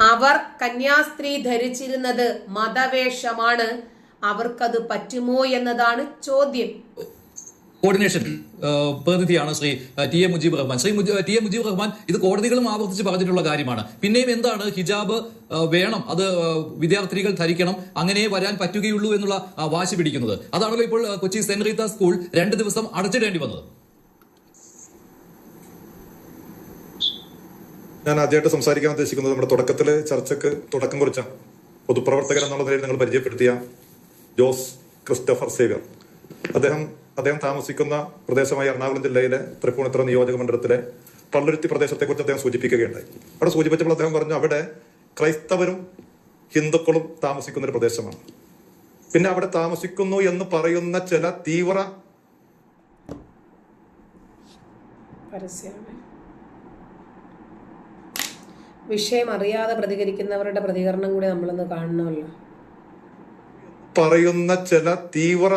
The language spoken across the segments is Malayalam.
അവർ കന്യാസ്ത്രീ ധരിച്ചിരുന്നത് മതവേഷമാണ്. അവർക്കത് പറ്റുമോ എന്നതാണ് ചോദ്യം. കോർഡിനേഷൻ പ്രതിനിധിയാണ് Shri T A Mujeeb Rahman. Shri T A Mujeeb Rahman ഇത് കോടതികളും ആവർത്തിച്ച് പറഞ്ഞിട്ടുള്ള കാര്യമാണ്. പിന്നെയും എന്താണ്? ഹിജാബ് വേണം. അത് വിദ്യാർത്ഥികൾ ധരിക്കണം. അങ്ങനെ വരാൻ പറ്റുകയുള്ളൂ എന്നുള്ള വാശി പിടിക്കുന്നത്. അതാണല്ലോ ഇപ്പോൾ കൊച്ചി സെന്റ് റീത്ത സ്കൂൾ രണ്ട് ദിവസം അടച്ചിടേണ്ടി വന്നത്. ഞാൻ ആദ്യമായിട്ട് സംസാരിക്കാൻ ഉദ്ദേശിക്കുന്നത് നമ്മുടെ തുടക്കത്തിലെ ചർച്ചക്ക് തുടക്കം കുറിച്ച പൊതുപ്രവർത്തകൻ എന്നുള്ള നിലയിൽ നിങ്ങൾ പരിചയപ്പെടുത്തിയ ജോസ് ക്രിസ്റ്റഫർ സേവ്യർ. അദ്ദേഹം അദ്ദേഹം താമസിക്കുന്ന പ്രദേശമായ എറണാകുളം ജില്ലയിലെ തൃപ്പൂണിത്തുറ നിയോജക മണ്ഡലത്തിലെ പള്ളുരുത്തി പ്രദേശത്തെക്കുറിച്ച് അദ്ദേഹം സൂചിപ്പിക്കുകയുണ്ടായി. അവിടെ സൂചിപ്പിച്ചപ്പോൾ അദ്ദേഹം പറഞ്ഞു അവിടെ ക്രൈസ്തവരും ഹിന്ദുക്കളും താമസിക്കുന്ന ഒരു പ്രദേശമാണ്. പിന്നെ അവിടെ താമസിക്കുന്നു എന്ന് പറയുന്ന ചില തീവ്ര വിഷയം അറിയാതെ പ്രതികരിക്കുന്നവരുടെ പ്രതികരണം കൂടി നമ്മളൊന്ന് കാണണമല്ലോ. പറയുന്ന ചില തീവ്ര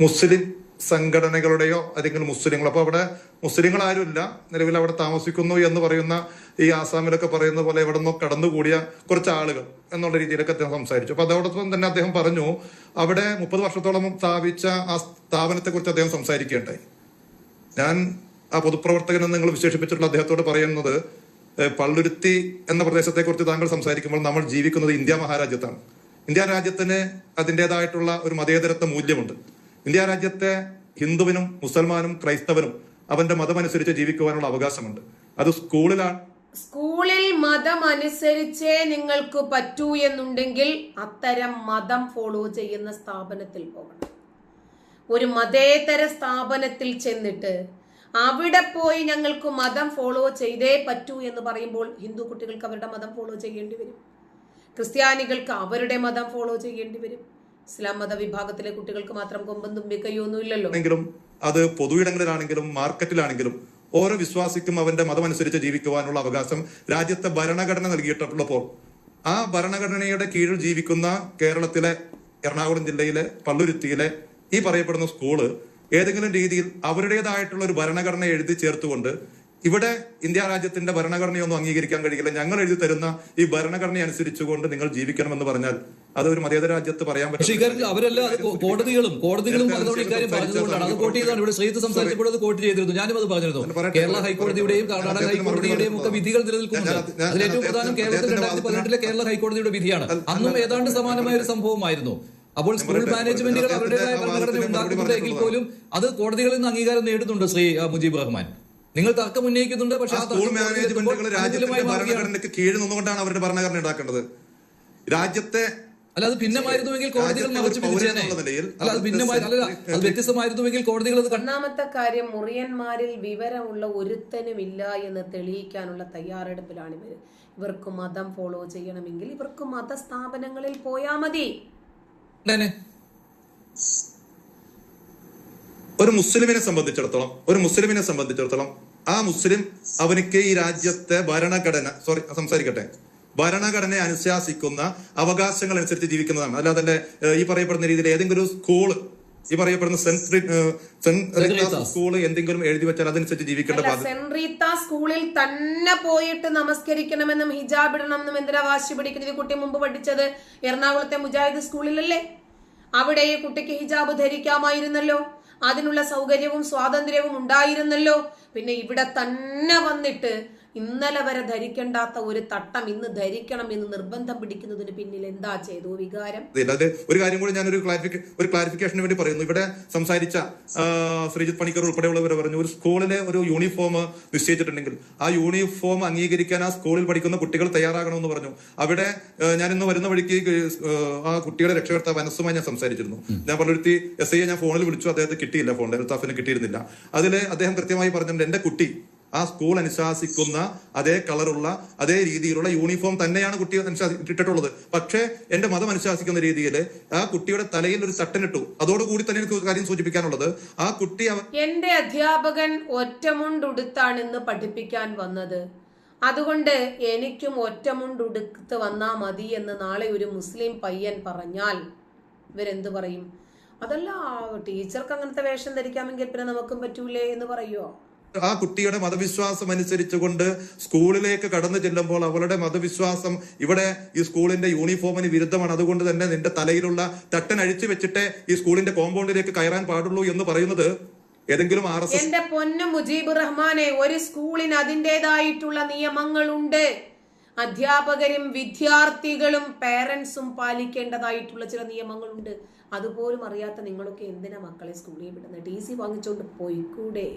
മുസ്ലിം സംഘടനകളുടെയോ അല്ലെങ്കിൽ മുസ്ലിങ്ങൾ അപ്പൊ അവിടെ മുസ്ലിങ്ങൾ ആരുമില്ല നിലവിൽ അവിടെ താമസിക്കുന്നു എന്ന് പറയുന്ന ഈ ആസാമിലൊക്കെ പറയുന്ന പോലെ എവിടെ നിന്നോ കടന്നുകൂടിയ കുറച്ച് ആളുകൾ എന്നുള്ള രീതിയിലൊക്കെ അദ്ദേഹം സംസാരിച്ചു. അപ്പൊ അതോടൊപ്പം തന്നെ അദ്ദേഹം പറഞ്ഞു അവിടെ മുപ്പത് വർഷത്തോളം സ്ഥാപിച്ച ആ സ്ഥാപനത്തെ കുറിച്ച് അദ്ദേഹം സംസാരിക്കുകയുണ്ടായി. ഞാൻ ആ പൊതുപ്രവർത്തകൻ നിങ്ങൾ വിശേഷിപ്പിച്ചിട്ടുള്ള അദ്ദേഹത്തോട് പറയുന്നത് പള്ളുരുത്തി എന്ന പ്രദേശത്തെ കുറിച്ച് താങ്കൾ സംസാരിക്കുമ്പോൾ നമ്മൾ ജീവിക്കുന്നത് ഇന്ത്യ മഹാരാജ്യത്താണ്. ഇന്ത്യ രാജ്യത്തിന് അതിന്റെതായിട്ടുള്ള ഒരു മതേതരത്വ മൂല്യമുണ്ട്. ഇന്ത്യ രാജ്യത്തെ ഹിന്ദുവിനും മുസൽമാനും ക്രൈസ്തവനും അവന്റെ മതമനുസരിച്ച് ജീവിക്കുവാനുള്ള അവകാശമുണ്ട്. അത് സ്കൂളിലാണ്. സ്കൂളിൽ മതമനുസരിച്ചേ നിങ്ങൾക്ക് പറ്റൂ എന്നുണ്ടെങ്കിൽ അത്തരം മതം ഫോളോ ചെയ്യുന്ന സ്ഥാപനത്തിൽ പോകണം. ഒരു മതേതര സ്ഥാപനത്തിൽ ചെന്നിട്ട് അവിടെ പോയി ഞങ്ങൾക്ക് മതം ഫോളോ ചെയ്തേ പറ്റൂ എന്ന് പറയുമ്പോൾ ഹിന്ദു കുട്ടികൾക്ക് അവരുടെ മതം ഫോളോ ചെയ്യേണ്ടി വരും. ക്രിസ്ത്യാനികൾക്ക് അവരുടെ മതം ഫോളോ ചെയ്യേണ്ടി വരും. ഇസ്ലാം മത വിഭാഗത്തിലെ കുട്ടികൾക്ക് മാത്രം കൊമ്പും തുമ്പി ആണെങ്കിലും അത് പൊതുയിടങ്ങളിലാണെങ്കിലും മാർക്കറ്റിലാണെങ്കിലും ഓരോ വിശ്വാസിക്കും അവന്റെ മതമനുസരിച്ച് ജീവിക്കുവാനുള്ള അവകാശം രാജ്യത്തെ ഭരണഘടന നൽകിയിട്ടുള്ളപ്പോൾ ആ ഭരണഘടനയുടെ കീഴിൽ ജീവിക്കുന്ന കേരളത്തിലെ എറണാകുളം ജില്ലയിലെ പള്ളുരുത്തിയിലെ ഈ പറയപ്പെടുന്ന സ്കൂൾ ഏതെങ്കിലും രീതിയിൽ അവരുടേതായിട്ടുള്ള ഒരു ഭരണഘടന എഴുതി ചേർത്തുകൊണ്ട് ഇവിടെ ഇന്ത്യ രാജ്യത്തിന്റെ ഭരണഘടനയൊന്നും അംഗീകരിക്കാൻ കഴിയില്ല. ഞങ്ങൾ എഴുതി തരുന്ന ഈ ഭരണഘടന അനുസരിച്ചുകൊണ്ട് നിങ്ങൾ ജീവിക്കണമെന്ന് പറഞ്ഞാൽ അത് ഒരു മതേതര രാജ്യത്ത് പറയാൻ പറ്റും അവരല്ല കോടതികളും കോടതികളും പലതവണ ഇക്കാര്യം പറഞ്ഞതുകൊണ്ടാണ് അത് കോട്ട് ചെയ്താണ് ഇവിടെ ശ്രീത്ത് സംസാരിച്ചപ്പോൾ അത് കോട്ട് ചെയ്തിരുന്നു. ഞാനും അത് പറഞ്ഞിരുന്നു. കേരള ഹൈക്കോടതിയുടെയും കർണാടക ഹൈക്കോടതിയുടെയും ഒക്കെ വിധികൾ നിലനിൽക്കുന്നുണ്ട്. അതിൽ ഏറ്റവും പ്രധാനം കേരളത്തിൽ അദ്ദേഹത്തിന്റെ രണ്ടായിരത്തി പതിനെട്ടിലെ കേരള ഹൈക്കോടതിയുടെ വിധിയാണ്. അന്നും ഏതാണ്ട് സമാനമായ ഒരു സംഭവമായിരുന്നു. അപ്പോൾ സ്കൂൾ. മാനേജ്മെന്റുകൾ അവരുടേതായ ഭരണഘടന ഉണ്ടാക്കുന്നുണ്ടെങ്കിൽ പോലും അത് കോടതികളിൽ നിന്ന് അംഗീകാരം നേടുന്നുണ്ട് ശ്രീ മുജീബ് റഹ്മാൻ? നിങ്ങൾ തർക്കം ഉന്നയിക്കുന്നുണ്ട് പക്ഷേ സ്കൂൾ മാനേജ്മെന്റുകൾ രാജ്യത്തിന്റെ ഭരണഘടനയ്ക്ക് കീഴിൽ നിന്നുകൊണ്ടാണ് അവരുടെ ഭരണഘടന ഉണ്ടാക്കേണ്ടത്. രാജ്യത്തെ അല്ല അത് ഭിന്നമായിരുന്നുവെങ്കിൽ കോടതികൾ മറച്ചു പിടിച്ചേനെ. അല്ല അത് ഭിന്നമായി അല്ല അത് വ്യത്യസ്തമായിരുന്നുവെങ്കിൽ കോടതികൾ അത് ഒന്നാമത്തെ കാര്യം മുറിയന്മാരിൽ വിവരമുള്ള ഒരുത്തനുമില്ല എന്ന് തെളിയിക്കാനുള്ള തയ്യാറെടുപ്പിലാണ് ഇവർ. ഇവർക്ക് മതം ഫോളോ ചെയ്യണമെങ്കിൽ ഇവർക്ക് മതസ്ഥാപനങ്ങളിൽ പോയാ മതി. തന്നെ ഒരു മുസ്ലിമിനെ സംബന്ധിച്ചിടത്തോളം ഒരു മുസ്ലിമിനെ സംബന്ധിച്ചിടത്തോളം ആ മുസ്ലിം അവനിക്ക് ഈ രാജ്യത്തെ ഭരണഘടന സോറി സംസാരിക്കട്ടെ. ഭരണഘടനയെ അനുശാസിക്കുന്ന അവകാശങ്ങൾ അനുസരിച്ച് ജീവിക്കുന്നതാണ്. അല്ലാതെ ഈ പറയപ്പെടുന്ന രീതിയിൽ ഏതെങ്കിലും ഒരു സ്കൂൾ ഈ പറയപ്പെടുന്ന സെൻട്രി സ്കൂൾ എന്തെങ്കിലും എഴുതി വെച്ചാൽ അതനുസരിച്ച് ജീവിക്കേണ്ട സെൻറീത്ത സ്കൂളിൽ തന്നെ പോയിട്ട് നമസ്കരിക്കണമെന്നും ഹിജാബ് ഇടണമെന്നും എന്തിനാ വാശി പിടിക്കുന്നത്? ഈ കുട്ടി മുമ്പ് പഠിച്ചത് എറണാകുളത്തെ മുജാഹിദ് സ്കൂളിലല്ലേ? അവിടെ ഈ കുട്ടിക്ക് ഹിജാബ് ധരിക്കാമായിരുന്നല്ലോ. അതിനുള്ള സൗകര്യവും സ്വാതന്ത്ര്യവും ഉണ്ടായിരുന്നല്ലോ. പിന്നെ ഇവിടെ തന്നെ വന്നിട്ട് ഇന്നലെ വരെ ധരിക്കേണ്ടാത്ത ഒരു തട്ടം ഇന്ന് ധരിക്കണം എന്ന് നിർബന്ധം പിടിക്കുന്നതിന് പിന്നിൽ എന്താ ചെയ്തു? വികാരം? ഒരു കാര്യം കൂടി ഞാനൊരു ക്ലാരിഫിക്ക ഒരു ക്ലാരിഫിക്കേഷന് വേണ്ടി പറയുന്നു. ഇവിടെ സംസാരിച്ച ശ്രീജിത് പണിക്കർ ഉൾപ്പെടെയുള്ളവർ പറഞ്ഞു ഒരു സ്കൂളിലെ ഒരു യൂണിഫോം നിശ്ചയിച്ചിട്ടുണ്ടെങ്കിൽ ആ യൂണിഫോം അംഗീകരിക്കാൻ ആ സ്കൂളിൽ പഠിക്കുന്ന കുട്ടികൾ തയ്യാറാകണമെന്ന് പറഞ്ഞു. അവിടെ ഞാൻ ഇന്ന് വരുന്ന വഴിക്ക് ആ, കുട്ടിയുടെ രക്ഷകർത്താവ് മനസ്സുമായി ഞാൻ സംസാരിച്ചിരുന്നു. ഞാൻ പറഞ്ഞൊരുത്തി എസ് ഐയെ ഞാൻ ഫോണിൽ വിളിച്ചു. അദ്ദേഹത്തെ കിട്ടിയില്ല ഫോണിൽ അൽത്താഫിന് കിട്ടിയിരുന്നില്ല. അതിൽ അദ്ദേഹം കൃത്യമായി പറഞ്ഞിട്ടുണ്ട് എന്റെ കുട്ടി ആ സ്കൂൾ അനുശാസിക്കുന്ന അതേ കളറുള്ള അതേ രീതിയിലുള്ള യൂണിഫോം തന്നെയാണ് കുട്ടി അനുശാസി ഇട്ടിട്ടുള്ളത്. പക്ഷേ എന്റെ മതം അനുശാസിക്കുന്ന രീതിയിൽ ആ കുട്ടിയുടെ തലയിൽ ഒരു തട്ടനിട്ടു അതോടുകൂടി തന്നെ എനിക്ക് കാര്യം സൂചിപ്പിക്കാനുള്ളത്. ആ കുട്ടി എന്റെ അധ്യാപകൻ ഒറ്റമുണ്ടുടുത്താണ് ഇന്ന് പഠിപ്പിക്കാൻ വന്നത്. അതുകൊണ്ട് എനിക്കും ഒറ്റമുണ്ടുടുത്ത് വന്നാ മതി എന്ന് നാളെ ഒരു മുസ്ലിം പയ്യൻ പറഞ്ഞാൽ ഇവരെന്ത് പറയും? അതല്ല ടീച്ചർക്ക് അങ്ങനത്തെ വേഷം ധരിക്കാമെങ്കിൽ പിന്നെ നമുക്കും പറ്റൂലേ എന്ന് പറയുമോ ആ കുട്ടിയുടെ മതവിശ്വാസം അനുസരിച്ചുകൊണ്ട് സ്കൂളിലേക്ക് കടന്നു ചെല്ലുമ്പോൾ അവളുടെ മതവിശ്വാസം ഇവിടെ ഈ സ്കൂളിന്റെ യൂണിഫോമിന് വിരുദ്ധമാണ്. അതുകൊണ്ട് തന്നെ നിന്റെ തലയിലുള്ള തട്ടൻ അഴിച്ചു വെച്ചിട്ടേ ഈ സ്കൂളിന്റെ കോമ്പൗണ്ടിലേക്ക് കയറാൻ പാടുള്ളൂ എന്ന് പറയുന്നത് ഏതെങ്കിലും ആർ എസ് എന്റെ പൊന്നു മുജീബ് റഹ്മാനെ ഒരു സ്കൂളിന് അതിന്റെതായിട്ടുള്ള നിയമങ്ങളുണ്ട്. അധ്യാപകരും വിദ്യാർത്ഥികളും പേരൻസും പാലിക്കേണ്ടതായിട്ടുള്ള ചില നിയമങ്ങളുണ്ട്. അതുപോലും അറിയാത്ത നിങ്ങളൊക്കെ എന്തിനാ മക്കളെ സ്കൂളിൽ വിടുന്നത്? ടി സി വാങ്ങിച്ചുകൊണ്ട് പോയിക്കൂടെ?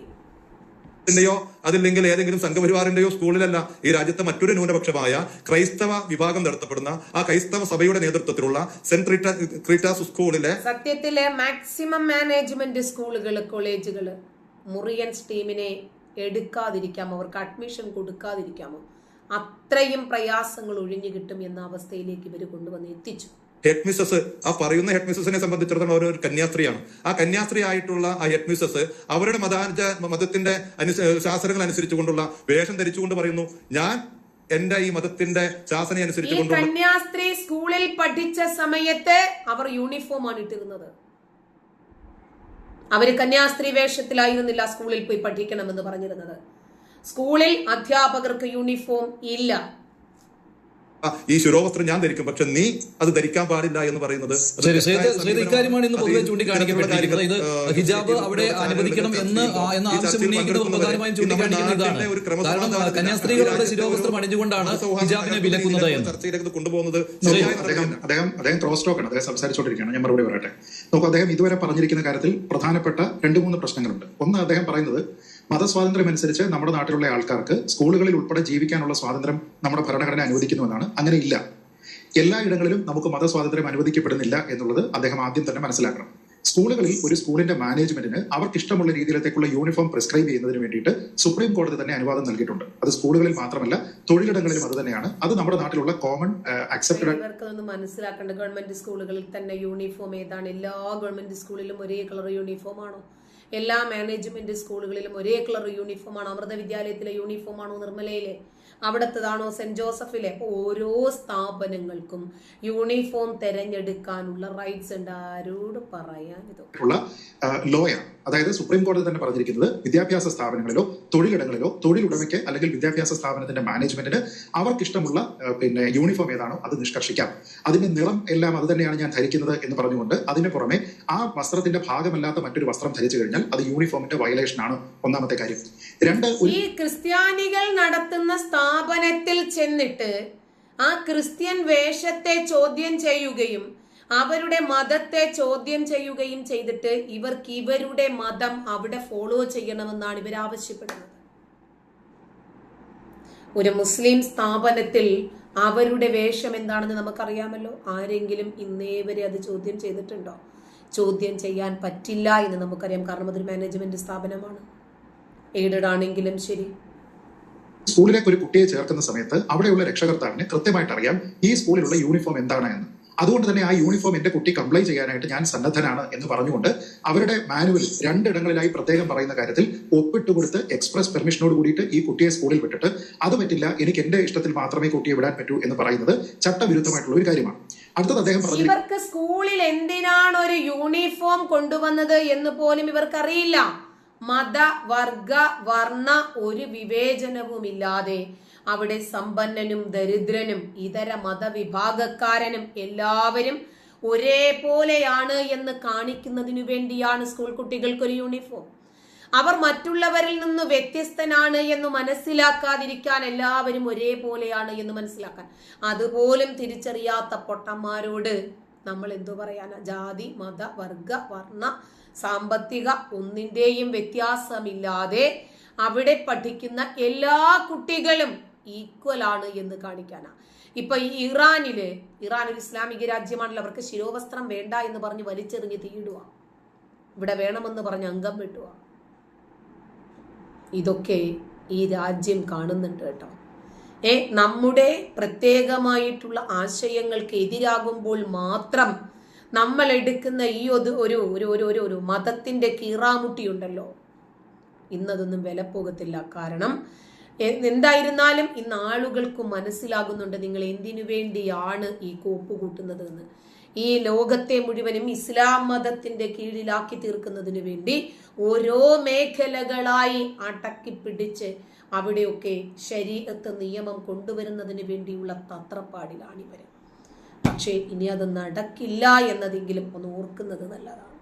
ന്റെയോ അതില്ലെങ്കിൽ ഏതെങ്കിലും സംഘപരിവാറിന്റെയോ സ്കൂളിലല്ല ഈ രാജ്യത്തെ മറ്റൊരു ന്യൂനപക്ഷമായ ക്രൈസ്തവ വിഭാഗം നടത്തപ്പെടുന്ന ആ ക്രൈസ്തവ സഭയുടെ നേതൃത്വത്തിലുള്ള സെന്റ് ക്രീറ്റാസ് സ്കൂളിലെ സത്യത്തിലെ മാക്സിമം മാനേജ്മെന്റ് സ്കൂളുകൾ കോളേജുകൾ മുറിയൻസ് ടീമിനെ എടുക്കാതിരിക്കാമോ? അവർക്ക് അഡ്മിഷൻ കൊടുക്കാതിരിക്കാമോ? അത്രയും പ്രയാസങ്ങൾ ഒഴിഞ്ഞു കിട്ടും എന്ന അവസ്ഥയിലേക്ക് ഇവർ കൊണ്ടുവന്ന് എത്തിച്ചു. ഹെഡ് മിസ്സസ് ആ പറയുന്ന ഹെഡ് മിസ്സസിനെ സംബന്ധിച്ചിടത്തോളം അവരൊരു ഒരു കന്യാസ്ത്രീയാണ്. ആ കന്യാസ്ത്രീ ആയിട്ടുള്ള ആ ഹെഡ് മിസ്സസ് അവരുടെ മതാനുജ മതത്തിന്റെ ശാസ്ത്രങ്ങൾ അനുസരിച്ചുകൊണ്ടുള്ള വേഷം ധരിച്ചുകൊണ്ട് പറയുന്നു ഞാൻ എന്റെ ഈ മതത്തിന്റെ ശാസന അനുസരിച്ച് കന്യാസ്ത്രീ സ്കൂളിൽ പഠിച്ച സമയത്ത് അവർ യൂണിഫോം ആണ് ഇട്ടിരുന്നത്. അവർ കന്യാസ്ത്രീ വേഷത്തിലായിരുന്നില്ല സ്കൂളിൽ പോയി പഠിക്കണമെന്ന് പറഞ്ഞിരുന്നത്. സ്കൂളിൽ അധ്യാപകർക്ക് യൂണിഫോം ഇല്ല. ഈ ശിരോവസ്ത്രം ഞാൻ ധരിക്കും. പക്ഷെ നീ അത് ധരിക്കാൻ പാടില്ല എന്ന് പറയുന്നത് ഇക്കാര്യമാണ് ഇന്ന് പൊതുവെ ചൂണ്ടിക്കാണിക്കപ്പെട്ടിരിക്കുന്നത്. ഇത് ഹിജാബ് അവിടെ അനുവദിക്കണം എന്ന് എന്ന ആവശ്യം ഉന്നയിക്കുന്നത് പ്രധാനമായും ഈ നമ്മുടെ ചൂണ്ടിക്കാണിക്കുന്നത് ഇതാണ്. നാട്ടിലെ ഒരു കാരണം കന്യാസ്ത്രീകൾ അവിടെ ശിരോവസ്ത്രം അണിഞ്ഞുകൊണ്ടാണ് ഹിജാബിനെ വിലക്കുന്നത് ചർച്ചയിലേക്ക് കൊണ്ടുപോകുന്നത്. അദ്ദേഹം അദ്ദേഹം ക്രോസ് ടോക്കാണ് അദ്ദേഹം സംസാരിച്ചുകൊണ്ടിരിക്കുകയാണ്. ഞാൻ മറുപടി പറയട്ടെ. നോക്കൂ അദ്ദേഹം ഇതുവരെ പറഞ്ഞിരിക്കുന്ന കാര്യത്തിൽ പ്രധാനപ്പെട്ട രണ്ട് മൂന്ന് പ്രശ്നങ്ങളുണ്ട്. ഒന്ന് അദ്ദേഹം പറയുന്നത് മതസ്വാതന്ത്ര്യം അനുസരിച്ച് നമ്മുടെ നാട്ടിലുള്ള ആൾക്കാർക്ക് സ്കൂളുകളിൽ ഉൾപ്പെടെ ജീവിക്കാനുള്ള സ്വാതന്ത്ര്യം നമ്മുടെ ഭരണഘടന അനുവദിക്കുന്നുവെന്നാണ് അങ്ങനെ ഇല്ല. എല്ലാ ഇടങ്ങളിലും നമുക്ക് മതസ്വാതന്ത്ര്യം അനുവദിക്കപ്പെടുന്നില്ല എന്നുള്ളത് അദ്ദേഹം ആദ്യം തന്നെ മനസ്സിലാക്കണം. സ്കൂളുകളിൽ ഒരു സ്കൂളിന്റെ മാനേജ്മെന്റിന് അവർക്ക് ഇഷ്ടമുള്ള രീതിയിലേക്കുള്ള യൂണിഫോം പ്രിസ്ക്രൈബ് ചെയ്യുന്നതിന് വേണ്ടിയിട്ട് സുപ്രീം കോടതി തന്നെ അനുവാദം നൽകിയിട്ടുണ്ട്. അത് സ്കൂളുകളിൽ മാത്രമല്ല തൊഴിലിടങ്ങളിലും അത് തന്നെയാണ്. അത് നമ്മുടെ നാട്ടിലുള്ള കോമൺ അക്സെപ്റ്റഡ് മനസ്സിലാക്കേണ്ട. ഗവൺമെന്റ് സ്കൂളുകളിൽ തന്നെ യൂണിഫോം ഏതാണ്? എല്ലാ ഗവൺമെന്റ് സ്കൂളിലും ഒരേ കളർ യൂണിഫോം ആണോ എല്ലാ മാനേജ്മെന്റ് സ്കൂളുകളിലും ഒരേ കളർ യൂണിഫോമാണ് അമൃത വിദ്യാലയത്തിലെ യൂണിഫോമാണോ നിർമ്മലയിലെ? അവിടത്തതാണോ സെന്റ് ജോസഫിലെ? ഓരോ സ്ഥാപനങ്ങൾക്കും യൂണിഫോം തെരഞ്ഞെടുക്കാനുള്ള റൈറ്റ്സ് ഉണ്ട്. ആരോട് പറയാൻ ഇതൊക്കെ ലോയാണ് അതായത് സുപ്രീം കോടതി തന്നെ പറഞ്ഞിരിക്കുന്നത് വിദ്യാഭ്യാസ സ്ഥാപനങ്ങളിലോ തൊഴിലിടങ്ങളിലോ തൊഴിലുടമയ്ക്ക് അല്ലെങ്കിൽ വിദ്യാഭ്യാസ സ്ഥാപനത്തിന്റെ മാനേജ്മെന്റിന് അവർക്കിഷ്ടമുള്ള പിന്നെ യൂണിഫോം ഏതാണോ അത് നിഷ്കർഷിക്കാം. അതിന്റെ നിറം എല്ലാം അത് തന്നെയാണ് ഞാൻ ധരിക്കുന്നത് എന്ന് പറഞ്ഞുകൊണ്ട് അതിന് പുറമെ ആ വസ്ത്രത്തിന്റെ ഭാഗമല്ലാത്ത മറ്റൊരു വസ്ത്രം ധരിച്ചു കഴിഞ്ഞാൽ അത് യൂണിഫോമിന്റെ വയലേഷൻ ആണ്. ഒന്നാമത്തെ കാര്യം. രണ്ട് ഈ ക്രിസ്ത്യാനികൾ നടത്തുന്ന സ്ഥാപനത്തിൽ ചെന്നിട്ട് ആ ക്രിസ്ത്യൻ വേഷത്തെ ചോദ്യം ചെയ്യുകയും അവരുടെ മതത്തെ ചോദ്യം ചെയ്യുകയും ചെയ്തിട്ട് ഇവർക്ക് ഇവരുടെ മതം അവിടെ ഫോളോ ചെയ്യണമെന്നാണ് ഇവർ ആവശ്യപ്പെടുന്നത്. ഒരു മുസ്ലിം സ്ഥാപനത്തിൽ അവരുടെ വേഷം എന്താണെന്ന് നമുക്കറിയാമല്ലോ? ആരെങ്കിലും ഇന്നേ വരെ അത് ചോദ്യം ചെയ്തിട്ടുണ്ടോ? ചോദ്യം ചെയ്യാൻ പറ്റില്ല എന്ന് നമുക്കറിയാം. കാരണം അതൊരു മാനേജ്മെന്റ് സ്ഥാപനമാണ്. എയ്ഡഡ് ആണെങ്കിലും ശരി. സ്കൂളിലേക്ക് ഒരു കുട്ടിയെ ചേർക്കുന്ന സമയത്ത് അവിടെയുള്ള രക്ഷകർത്താവിന് കൃത്യമായിട്ട് അറിയാം ഈ സ്കൂളിലുള്ള യൂണിഫോം എന്താണ് എന്ന്. അതുകൊണ്ട് തന്നെ ആ യൂണിഫോം എന്റെ കുട്ടി കംപ്ലൈ ചെയ്യാനായിട്ട് ഞാൻ സന്നദ്ധനാണ് എന്ന് പറഞ്ഞുകൊണ്ട് അവരുടെ മാനുവൽ രണ്ടിടങ്ങളിലായി പ്രത്യേകം പറയുന്ന കാര്യത്തിൽ ഒപ്പിട്ട് കൊടുത്ത് എക്സ്പ്രസ് പെർമിഷനോട് കൂടിയിട്ട് ഈ കുട്ടിയെ സ്കൂളിൽ വിട്ടിട്ട് അത് പറ്റില്ല എനിക്ക് എന്റെ ഇഷ്ടത്തിൽ മാത്രമേ കുട്ടിയെ വിടാൻ പറ്റൂ എന്ന് പറയുന്നത് ചട്ടവിരുദ്ധമായിട്ടുള്ള ഒരു കാര്യമാണ്. അടുത്തത് അദ്ദേഹം പറഞ്ഞു ഇവർക്ക് സ്കൂളിൽ എന്തിനാണ് ഒരു യൂണിഫോം കൊണ്ടുവന്നത് എന്ന് പോലും ഇവർക്കറിയില്ല. മത വർഗ വർണ ഒരു വിവേചനവുമില്ലാതെ അവിടെ സമ്പന്നനും ദരിദ്രനും ഇതര മതവിഭാഗക്കാരനും എല്ലാവരും ഒരേപോലെയാണ് എന്ന് കാണിക്കുന്നതിനു വേണ്ടിയാണ് സ്കൂൾ കുട്ടികൾക്ക് ഒരു യൂണിഫോം. അവർ മറ്റുള്ളവരിൽ നിന്ന് വ്യത്യസ്തനാണ് എന്ന് മനസ്സിലാക്കാതിരിക്കാൻ എല്ലാവരും ഒരേപോലെയാണ് എന്ന് മനസ്സിലാക്കാൻ. അതുപോലും തിരിച്ചറിയാത്ത പൊട്ടന്മാരോട് നമ്മൾ എന്തു പറയാനാ? ജാതി മത വർഗ വർണ സാമ്പത്തിക ഒന്നിന്റെയും വ്യത്യാസമില്ലാതെ അവിടെ പഠിക്കുന്ന എല്ലാ കുട്ടികളും ഈക്വൽ ആണ് എന്ന് കാണിക്കാനാ. ഇപ്പൊ ഈ ഇറാനിൽ ഇറാൻ ഒരു ഇസ്ലാമിക രാജ്യമാണല്ലോ അവർക്ക് ശിരോവസ്ത്രം വേണ്ട എന്ന് പറഞ്ഞ് വലിച്ചെറിഞ്ഞ് തീയിടുക ഇവിടെ വേണമെന്ന് പറഞ്ഞ് അംഗം വെട്ടുക ഇതൊക്കെ ഈ രാജ്യം കാണുന്നുണ്ട് കേട്ടോ. ഏ നമ്മുടെ പ്രത്യേകമായിട്ടുള്ള ആശയങ്ങൾക്ക് എതിരാകുമ്പോൾ മാത്രം നമ്മൾ എടുക്കുന്ന ഈ ഒരു ഒരു ഒരു ഒരു ഒരു ഒരു മതത്തിന്റെ കീറാമുട്ടിയുണ്ടല്ലോ. ഇന്നതൊന്നും വില പോകത്തില്ല കാരണം എന്തായിരുന്നാലും ഇന്ന് ആളുകൾക്ക് മനസ്സിലാകുന്നുണ്ട് നിങ്ങൾ എന്തിനു വേണ്ടിയാണ് ഈ കോപ്പ് കൂട്ടുന്നത് എന്ന് ഈ ലോകത്തെ മുഴുവനും ഇസ്ലാം മതത്തിന്റെ കീഴിലാക്കി തീർക്കുന്നതിന് വേണ്ടി ഓരോ മേഖലകളായി അടക്കി പിടിച്ച് അവിടെയൊക്കെ ശരീരത്ത് നിയമം കൊണ്ടുവരുന്നതിന് വേണ്ടിയുള്ള തത്രപ്പാടിലാണ് പക്ഷേ ഇനി അത് നടക്കില്ല എന്നതെങ്കിലും ഒന്ന് ഓർക്കുന്നത് നല്ലതാണ്.